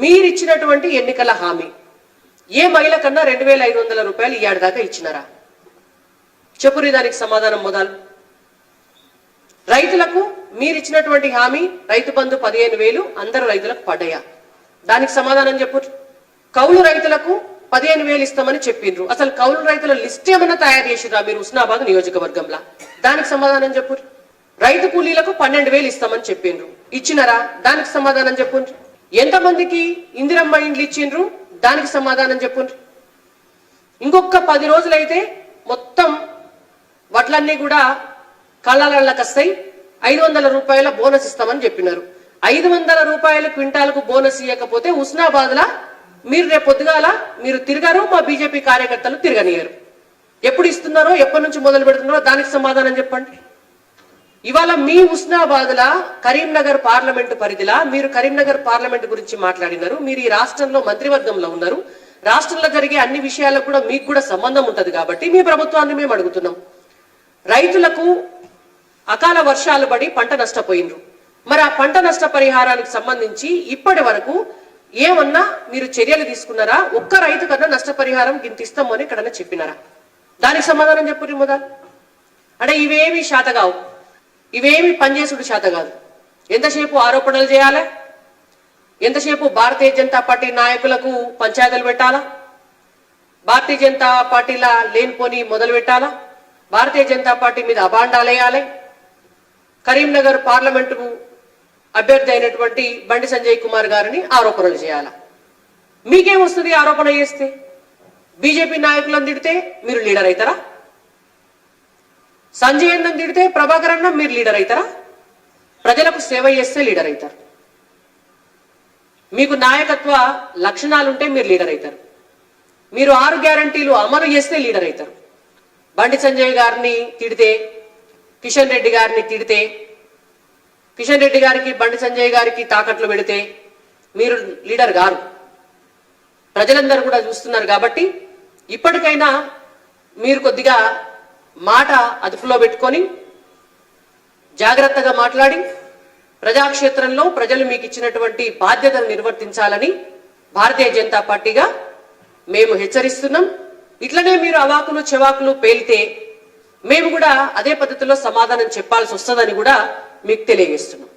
మీరిచ్చినటువంటి ఎన్నికల హామీ. ఏ మహిళ కన్నా రెండు వేల ఐదు వందల రూపాయలు ఈ దాకా ఇచ్చినారా? చెప్పురి దానికి సమాధానం మొదలు. రైతులకు మీరిచ్చినటువంటి హామీ రైతు బంధు పదిహేను వేలు అందరు రైతులకు పడ్డాయా? దానికి సమాధానం చెప్పు. కౌలు రైతులకు పదిహేను వేలు ఇస్తామని చెప్పిండ్రు. అసలు కౌలు రైతుల లిస్ట్ ఏమన్నా తయారు చేసిరా మీరు ఉస్నాబాద్ నియోజకవర్గంలో? దానికి సమాధానం చెప్పు. రైతు కూలీలకు పన్నెండు వేలు ఇస్తామని చెప్పిండ్రు. ఇచ్చినారా? దానికి సమాధానం చెప్పు. ఎంతమందికి ఇందిరమ్మ ఇండ్లు ఇచ్చిండ్రు? దానికి సమాధానం చెప్పండి. ఇంకొక పది రోజులైతే మొత్తం వడ్లన్నీ కూడా కళ్ళలకి వస్తాయి ఐదు వందల రూపాయల బోనస్ ఇస్తామని చెప్పినారు. ఐదు వందల రూపాయల క్వింటాలకు బోనస్ ఇవ్వకపోతే ఉస్నాబాద్లా మీరు రేపు పొద్దుగాల మీరు తిరగారు మా బీజేపీ కార్యకర్తలు తిరగనియరు ఎప్పుడు ఇస్తున్నారో ఎప్పటి నుంచి మొదలు పెడుతున్నారో దానికి సమాధానం చెప్పండి. ఇవాళ మీ ఉస్నాబాద్ లా కరీంనగర్ పార్లమెంట్ పరిధిలా మీరు కరీంనగర్ పార్లమెంట్ గురించి మాట్లాడినారు. మీరు ఈ రాష్ట్రంలో మంత్రివర్గంలో ఉన్నారు. రాష్ట్రంలో జరిగే అన్ని విషయాలకు కూడా మీకు కూడా సంబంధం ఉంటది కాబట్టి మీ ప్రభుత్వాన్ని మేము అడుగుతున్నాం. రైతులకు అకాల వర్షాలు పడి పంట నష్టపోయినరు. మరి ఆ పంట నష్ట పరిహారానికి సంబంధించి ఇప్పటి వరకు ఏమన్నా మీరు చర్యలు తీసుకున్నారా? ఒక్క రైతు కన్నా నష్టపరిహారం గింత ఇస్తాము అని ఇక్కడ చెప్పినారా? దానికి సమాధానం చెప్పు మొదలు అంటే ఇవేమి శాత కావు ఇవేమి పనిచేసుడు చేత కాదు. ఎంతసేపు ఆరోపణలు చేయాలి? ఎంతసేపు భారతీయ జనతా పార్టీ నాయకులకు పంచాయతీలు పెట్టాలా? భారతీయ జనతా పార్టీలా లేనిపోని మొదలు పెట్టాలా? భారతీయ జనతా పార్టీ మీద అబాండాలు వేయాలి? కరీంనగర్ పార్లమెంటు అభ్యర్థి అయినటువంటి బండి సంజయ్ కుమార్ గారిని ఆరోపణలు చేయాలా? మీకేం వస్తుంది ఆరోపణ చేస్తే? బీజేపీ నాయకులను తిడితే మీరు లీడర్ అవుతారా? సంజయ్ అన్నం తిడితే ప్రభాకర్ అన్నం మీరు లీడర్ అవుతారా? ప్రజలకు సేవ చేస్తే లీడర్ అవుతారు. మీకు నాయకత్వ లక్షణాలుంటే మీరు లీడర్ అవుతారు. మీరు ఆరు గ్యారంటీలు అమలు చేస్తే లీడర్ అవుతారు. బండి సంజయ్ గారిని తిడితే కిషన్ రెడ్డి గారిని తిడితే కిషన్ రెడ్డి గారికి బండి సంజయ్ గారికి తాకట్లు పెడితే మీరు లీడర్ గారు ప్రజలందరూ కూడా చూస్తున్నారు కాబట్టి ఇప్పటికైనా మీరు కొద్దిగా మాట అదుపులో పెట్టుకొని జాగ్రత్తగా మాట్లాడి ప్రజాక్షేత్రంలో ప్రజలు మీకు ఇచ్చినటువంటి బాధ్యతను నిర్వర్తించాలని భారతీయ జనతా పార్టీగా మేము హెచ్చరిస్తున్నాం. ఇట్లనే మీరు అవాకులు చెవాకులు పేలితే మేము కూడా అదే పద్ధతిలో సమాధానం చెప్పాల్సి వస్తుందని కూడా మీకు తెలియజేస్తున్నాం.